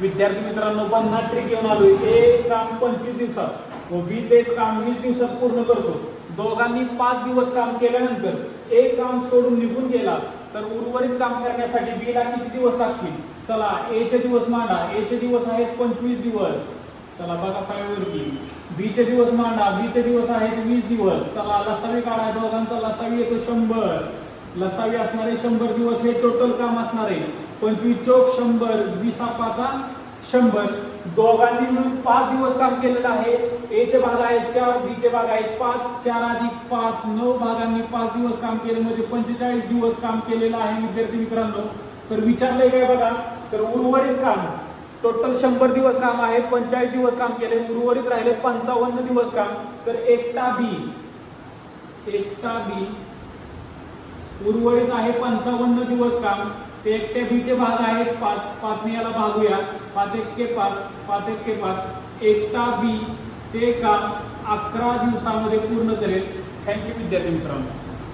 विद्यार्थी मित्रांनो पन्नास ट्रिक घेऊन आलोय. एक काम पंचवीस दिवसात. व मी तेच काम वीस दिवसात पूर्ण करतो. दोघांनी पाच दिवस काम केल्यानंतर एक काम सोडून निघून गेला तर उर्वरित काम करण्यासाठी बीला किती दिवस लागतील? चला ए चे दिवस मांडा. ए चे दिवस आहेत पंचवीस दिवस. चला बघा फायवरती बी चे दिवस मांडा. बी चे दिवस आहेत वीस दिवस. चला लसावी काढा. दोघांचा लसावी येतो शंभर. लसावी असणारे शंभर दिवस हे टोटल काम असणार आहे. पंचवीस चौक शंभर वीस पाचा शंभर. दोघांनी मिळून पाच दिवस काम केलेलं आहे. ए चे भाग आहेत चार बी चे भाग आहेत पाच. चार अधिक पाच नऊ भागांनी पाच दिवस काम केले. म्हणजे पंचेचाळीस दिवस काम केलेलं आहे विद्यार्थी मित्रांनो. तर विचारलंय काय बघा? तर उर्वरित काम. टोटल शंभर दिवस काम आहे पंचेचाळीस दिवस काम केले उर्वरित राहिले पंचावन्न दिवस काम. तर एकटा बी एकटा बी उर्वरित आहे पंचावन्न दिवस काम. ते एकटे बीचे भाग आहेत. पाच पाचने याला भागूया. पाच एक्के पाच पाच एक्के पाच. एकटा बी ते काम अकरा दिवसामध्ये पूर्ण करेल. थँक्यू विद्यार्थी मित्रांनो.